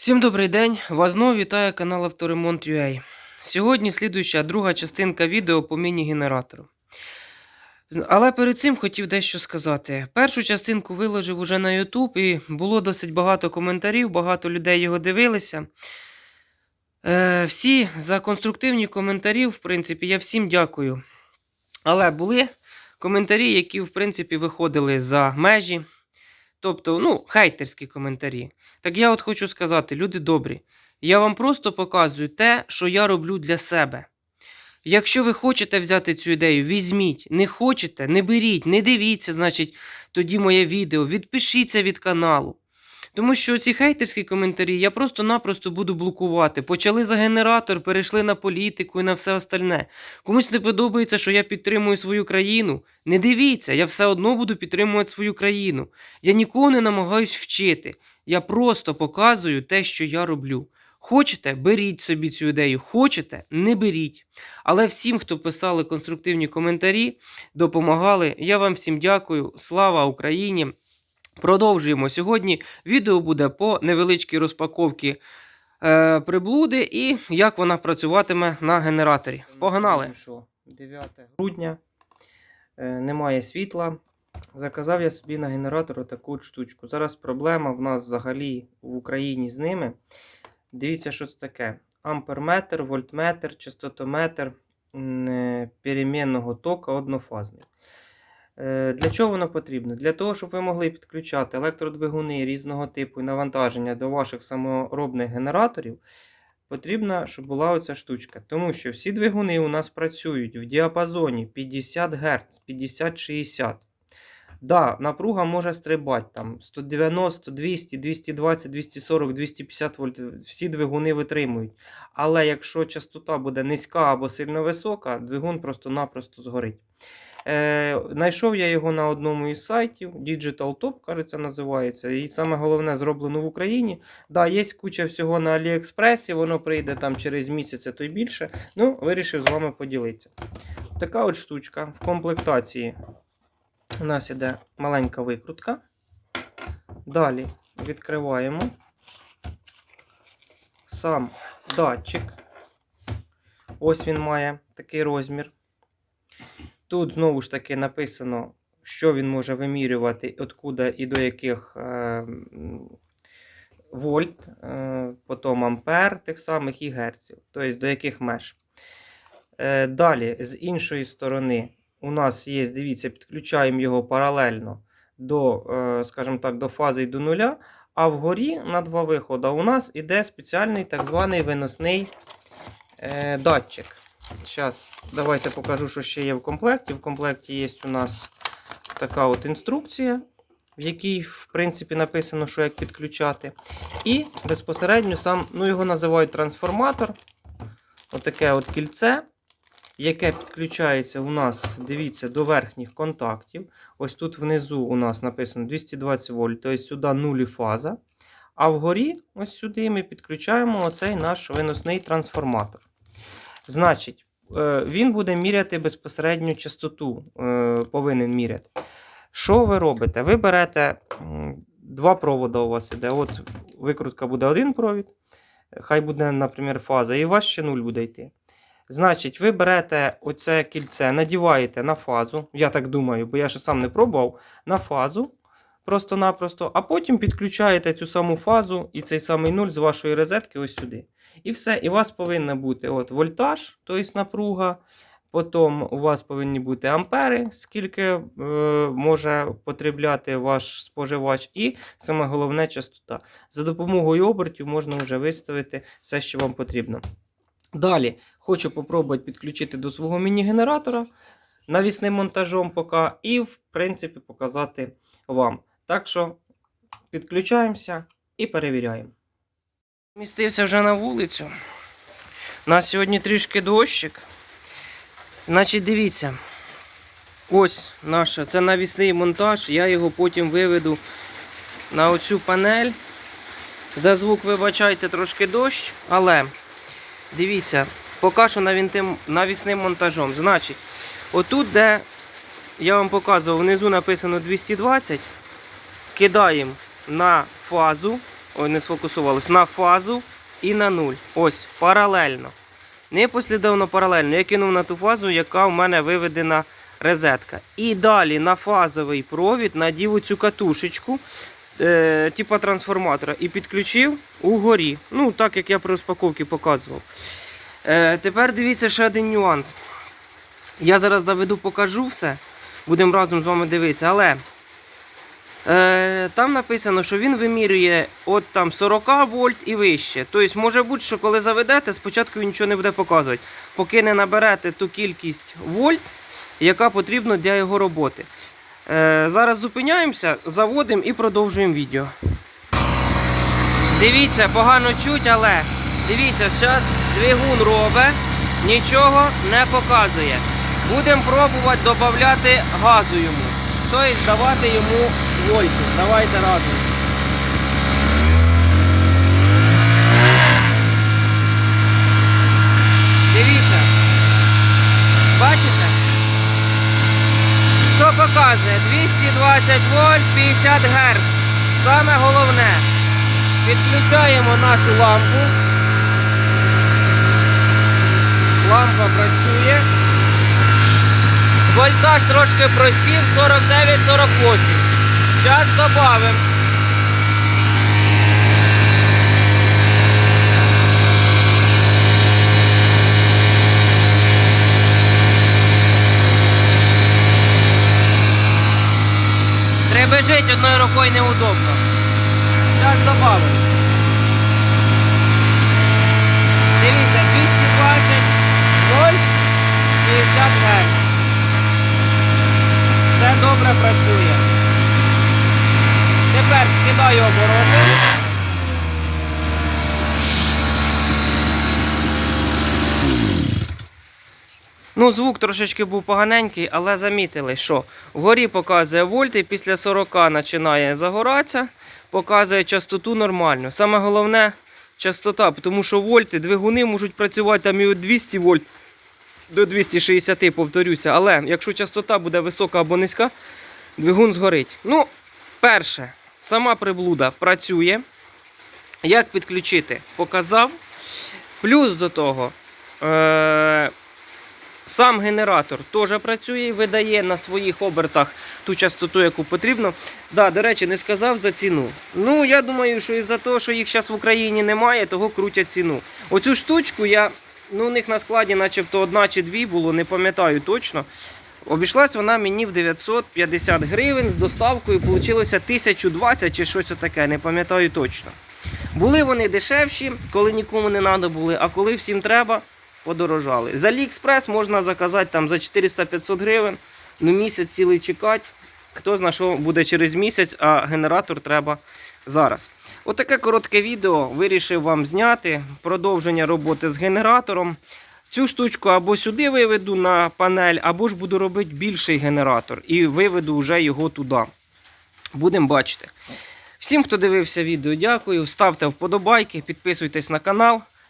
Всім добрий день! Вас знову вітає канал Авторемонт.ua. Сьогодні слідуюча друга частинка відео по міні-генератору. Але перед цим хотів дещо сказати. Першу частинку виложив уже на YouTube і було досить багато коментарів, багато людей його дивилися. Е, всі за конструктивні коментарі, в принципі, я всім дякую. Але були коментарі, які, в принципі, виходили за межі. Тобто, ну, хейтерські коментарі. Так я от хочу сказати, люди добрі, я вам просто показую те, що я роблю для себе. Якщо ви хочете взяти цю ідею, візьміть. Не хочете, не беріть, не дивіться, значить, тоді моє відео, відпишіться від каналу. Тому що ці хейтерські коментарі я просто-напросто буду блокувати. Почали за генератор, перейшли на політику і на все остальне. Комусь не подобається, що я підтримую свою країну. Не дивіться, я все одно буду підтримувати свою країну. Я нікого не намагаюсь вчити. Я просто показую те, що я роблю. Хочете, беріть собі цю ідею. Хочете, не беріть. Але всім, хто писали конструктивні коментарі, допомагали. Я вам всім дякую. Слава Україні! Продовжуємо. Сьогодні відео буде по невеличкій розпаковці е, приблуди і як вона працюватиме на генераторі. Погнали! 9 грудня, е, немає світла. Заказав я собі на генератор таку штучку. Зараз проблема в нас взагалі в Україні з ними. Дивіться, що це таке: амперметр, вольтметр, частотометр е, перемінного тока однофазний. Е, Для чого воно потрібно? Для того, щоб ви могли підключати електродвигуни різного типу і навантаження до ваших саморобних генераторів, потрібно, щоб була оця штучка. Тому що всі двигуни у нас працюють в діапазоні 50 Гц, 50-60. Да, напруга може стрибати там 190, 200, 220, 240, 250 вольт. Всі двигуни витримують. Але якщо частота буде низька або сильно висока, двигун просто-напросто згорить. Е, Найшов я його на одному із сайтів, Digital Top, кажеться, називається. І саме головне зроблено в Україні. Да, є куча всього на Аліекспресі, воно прийде там через місяць, а то й більше. Ну, вирішив з вами поділитися. Така от штучка в комплектації. У нас іде маленька викрутка. Далі відкриваємо сам датчик. Ось він має такий розмір. Тут знову ж таки написано, що він може вимірювати, откуда і до яких е, вольт, е, потім ампер тих самих і герців, тобто до яких меж. Е, далі, з іншої сторони, у нас є, дивіться, підключаємо його паралельно до, е, скажімо так, до фази і до нуля. А вгорі на два виходи у нас іде спеціальний так званий виносний е, датчик. Зараз давайте покажу, що ще є в комплекті. В комплекті є у нас така от інструкція, в якій, в принципі, написано, що як підключати. І безпосередньо сам, ну його називають трансформатор. Отаке от кільце, яке підключається у нас, дивіться, до верхніх контактів. Ось тут внизу у нас написано 220 вольт, тобто сюди нулі фаза. А вгорі, ось сюди, ми підключаємо оцей наш виносний трансформатор. Значить, е, він буде міряти безпосередню частоту, е, повинен міряти. Що ви робите? Ви берете два провода у вас іде. От викрутка буде один провід, хай буде, наприклад, фаза, і у вас ще нуль буде йти. Значить, ви берете оце кільце, надіваєте на фазу, я так думаю, бо я ще сам не пробував, на фазу просто-напросто, а потім підключаєте цю саму фазу і цей самий нуль з вашої розетки ось сюди. І все. І у вас повинна бути от вольтаж, тобто напруга. Потім у вас повинні бути ампери, скільки е, може потребляти ваш споживач, і саме головне частота. За допомогою обертів можна вже виставити все, що вам потрібно. Далі хочу попробувати підключити до свого міні-генератора навісним монтажом поки, і, в принципі, показати вам. Так що підключаємося і перевіряємо. Містився вже на вулицю. У нас сьогодні трішки дощик. Значить, дивіться. Ось наша, це навісний монтаж. Я його потім виведу на оцю панель. За звук, вибачайте, трошки дощ, але дивіться, поки що навісним монтажом. Значить, отут, де я вам показував, внизу написано 220, кидаємо на фазу ой, не сфокусувалось, на фазу і на нуль. Ось, паралельно. Не послідовно паралельно. Я кинув на ту фазу, яка в мене виведена розетка. І далі на фазовий провід надів цю катушечку, е, типа трансформатора, і підключив угорі. Ну, так як я при розпаковці показував. Е, тепер дивіться ще один нюанс. Я зараз заведу, покажу все. Будемо разом з вами дивитися. Але е, там написано, що він вимірює от там 40 вольт і вище. Тобто, може бути, що коли заведете, спочатку він нічого не буде показувати, поки не наберете ту кількість вольт, яка потрібна для його роботи. Е, зараз зупиняємося, заводимо і продовжуємо відео. Дивіться, погано чуть, але дивіться, зараз двигун робить, нічого не показує. Будемо пробувати додати газу йому. Тобто давати йому вольти. Давайте разом. Дивіться. Бачите? Показує? 220 вольт, 50 Гц. Саме головне. Підключаємо нашу лампу. Лампа працює. Вольтаж трошки просів 49-48. Зараз додамо. Рукою неудобно. Зараз добавимо. Дивіться, 220 вольт, 50 Гц. Все добре працює. Тепер скидаю обороти. Ну, звук трошечки був поганенький, але замітили, що вгорі показує вольти, після 40 починає загоратися, показує частоту нормально. Саме головне частота, тому що вольти, двигуни можуть працювати там і від 200 вольт до 260, повторюся. Але якщо частота буде висока або низька, двигун згорить. Ну, перше, сама приблуда працює. Як підключити? Показав. Плюс до того. Е- Сам генератор теж працює видає на своїх обертах ту частоту, яку потрібно. Да, до речі, не сказав за ціну. Ну, я думаю, що із-за того, що їх зараз в Україні немає, того крутять ціну. Оцю штучку я, ну, у них на складі начебто одна чи дві було, не пам'ятаю точно. Обійшлась вона мені в 950 гривень з доставкою вийшло 1020 чи щось таке, не пам'ятаю точно. Були вони дешевші, коли нікому не треба були, а коли всім треба, подорожали. За AliExpress можна заказати там за 400-500 гривень, ну місяць цілий чекати. Хто знає, що буде через місяць, а генератор треба зараз. Отаке коротке відео вирішив вам зняти. Продовження роботи з генератором. Цю штучку або сюди виведу на панель, або ж буду робити більший генератор і виведу вже його туди. Будемо бачити. Всім, хто дивився відео, дякую. Ставте вподобайки, підписуйтесь на канал.